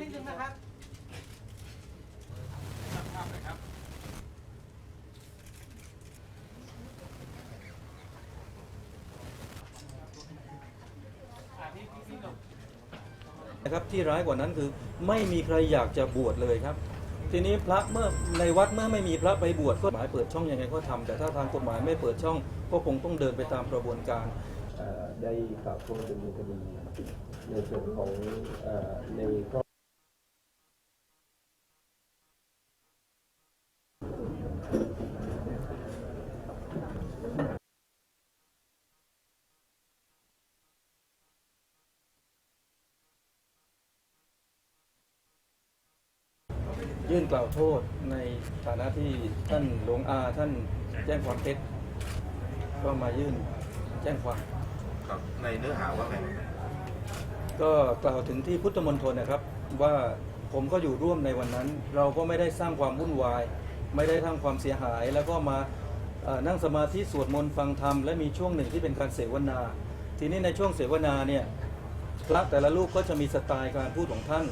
นิดนึงนะครับ อ่าพี่พี่พี่หลบ นะครับที่ร้ายกว่านั้นคือไม่มีใครอยากจะบวชเลยครับ ทีนี้พระเมื่อในวัดเมื่อไม่มีพระไปบวชก็หมายเปิดช่องยังไงก็ทำแต่ถ้าทางกฎหมายไม่เปิดช่อง ก็คงต้องเดินไปตามกระบวนการ เอ่อได้กล่าวโทษดำเนินคดีในส่วนของเอ่อในข้อ ยื่นกล่าวโทษในฐานะที่ท่านหลวงอาท่านแจ้งความเท็จก็มายื่นแจ้งความครับในเนื้อหาว่าไงก็กล่าวถึงที่พุทธมณฑลนะครับ ว่าผมก็อยู่ร่วมในวันนั้น เราก็ไม่ได้สร้างความวุ่นวาย ไม่ได้ทำความเสียหาย แล้วก็มาเอ่อนั่งสมาธิสวดมนต์ฟังธรรมและมีช่วงหนึ่งที่เป็นการเสวนา ทีนี้ในช่วงเสวนาเนี่ยพระแต่ละรูปก็จะมีสไตล์การพูดของท่าน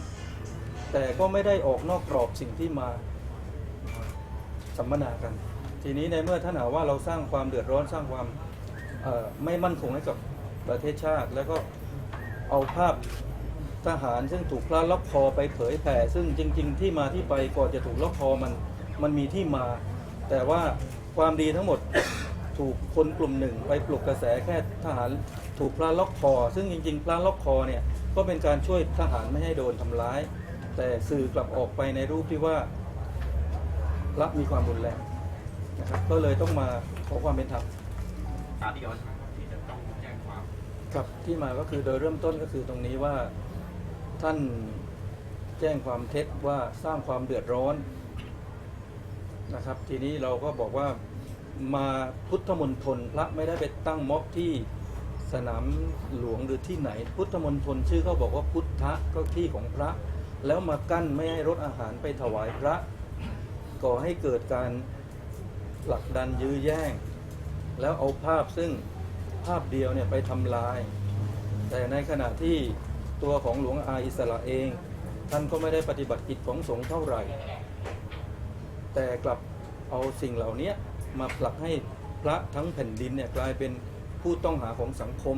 แต่ก็ไม่ได้ออกนอกกรอบสิ่งที่มาสัมมนากัน ทีนี้ในเมื่อท่านหาว่าเราสร้างความเดือดร้อนสร้างความไม่มั่นคงให้กับประเทศชาติ แล้วก็เอาภาพทหารซึ่งถูกพระล็อกคอไปเผยแผ่ ซึ่งจริง ๆ ที่มาที่ไปก่อนจะถูกล็อกคอมันมันมีที่มา แต่ว่าความดีทั้งหมดถูกคนกลุ่มหนึ่งไปปลุกกระแสแค่ทหารถูกพระล็อกคอ ซึ่งจริง ๆ พระล็อกคอเนี่ยก็เป็นการช่วยทหารไม่ให้โดนทำร้าย แต่สื่อกลับออกไปในรูปที่ว่าพระมีความรุนแรงนะครับก็เลยต้องมาขอความเป็นธรรมตามที่เยาวชนที่จะต้องแจ้งความครับที่มาก็คือโดยเริ่มต้นก็คือตรงนี้ว่าท่านแจ้งความเท็จว่าสร้างความเดือดร้อนนะครับ ทีนี้เราก็บอกว่ามาพุทธมณฑลพระไม่ได้ไปตั้งม็อบที่สนามหลวงหรือที่ไหน พุทธมณฑลชื่อเขาบอกว่าพุทธะก็ที่ของพระ แล้วมากั้นไม่ให้รถอาหารไปถวายพระ ก่อให้เกิดการผลักดันยื้อแย่ง แล้วเอาภาพซึ่งภาพเดียวเนี่ยไปทำลาย แต่ในขณะที่ตัวของหลวงอาอิสระเอง ท่านก็ไม่ได้ปฏิบัติกิจของสงฆ์เท่าไหร่ แต่กลับเอาสิ่งเหล่านี้มาผลักให้พระทั้งแผ่นดินเนี่ยกลายเป็นผู้ต้องหาของสังคม